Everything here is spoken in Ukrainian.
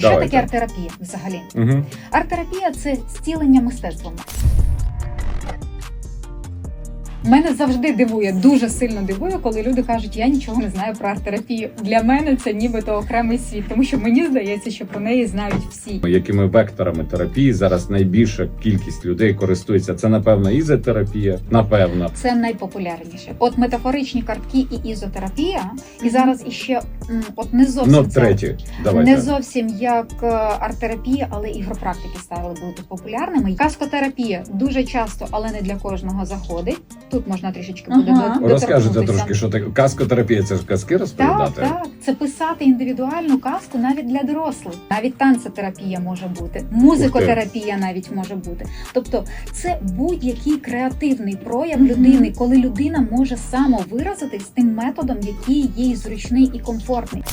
Що Давайте. таке арт-терапія взагалі? Угу. Арт-терапія це зцілення мистецтвом. Мене завжди дивує, дуже сильно дивує, коли люди кажуть, я нічого не знаю про арт-терапію. Для мене це нібито окремий світ, тому що мені здається, що про неї знають всі. Якими векторами терапії зараз найбільша кількість людей користується? Це напевно ізотерапія, напевно. Це найпопулярніше. От метафоричні картки і ізотерапія, і зараз іще от не зовсім Ну, третє. Давайте. Не зовсім як е, арт-терапія, але ігропрактики стали бути популярними. Каскотерапія дуже часто, але не для кожного заходить. Тут можна трішечки буде Ага. Розкажете трошки, що таке каскотерапія, це ж казки розповідати. так, це писати індивідуальну казку навіть для дорослих. Навіть танцетерапія може бути, музикотерапія навіть може бути. Тобто, це будь-який креативний прояв людини, коли людина може самовиразитись тим методом, який їй зручний і комфортний. чорний.